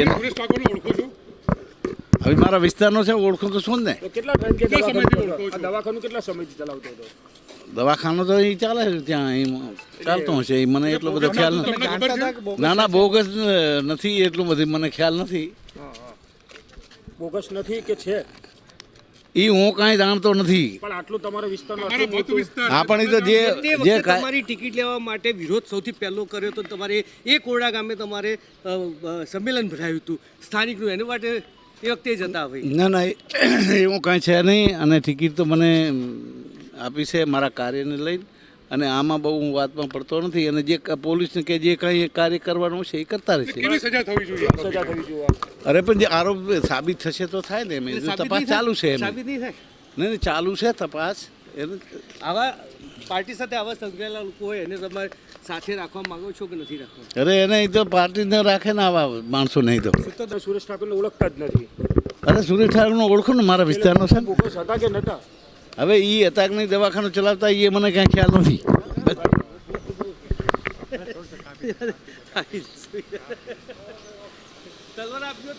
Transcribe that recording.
એને ઠાકોરને ઓળખો છો? હવે મારા વિસ્તારનો છે ઓળખું તો શું ને? તો કેટલા ટાઈમ કેટલા સમયથી દવાખાનું ઓળખો છો? આ દવાખાનું કેટલા સમયથી ચલાવતો હતો? દવાખાનો તો અહીં ચાલે છે ત્યાં અહીં ચાલતો હશે એ મને એટલો બધો ખ્યાલ નથી. તમને ખબર છે? ના ના બોગસ નથી? એટલું બધું મને ખ્યાલ નથી. બોગસ નથી કે છે? એ હું કાંઈ જાણતો નથી. પણ આટલું તમારા વિસ્તાર હા પણ એ તો જે જે તમારી ટિકિટ લેવા માટે વિરોધ સૌથી પહેલો કર્યો તો તમારે એ કોરડા ગામે તમારે સંમેલન ભરાયું હતું. સ્થાનિકનું એને માટે એ વખતે જતા હોય. ભાઈ ના ના એવું કાંઈ છે નહીં. અને ટિકિટ તો મને આપી છે મારા કાર્યને લઈને. અને આમાં બહુ હું વાતમાં પડતો નથી અને જે પોલીસને કે જે કંઈ કાર્ય કરવાનું છે એ કરતા રહેશે. કેવી સજા થવી જોઈએ? સજા થવી જોઈએ. અરે પણ જે આરોપ સાબિત થશે તો થાય ને એમ. તપાસ ચાલુ છે એમ. નહીં થાય? નહીં ચાલુ છે તપાસ. એને આવા પાર્ટી સાથે આવા સંકળાયેલા લોકો હોય એને તમારે સાથે રાખવા માંગો છો કે નથી રાખવા? અરે એને તો પાર્ટી પાર્ટીને રાખે ને આવા માણસો નહીં તો. સુરેશ ઠાકોરને ઓળખતા જ નથી. અરે સુરેશ ઠાકરનો ઓળખો ને મારા વિસ્તારનો છે ને. હતા કે નતા હવે એ અતાકની દવાખાનું ચલાવતા એ મને કાંઈ ખ્યાલ નથી. તલવાર આપ્યો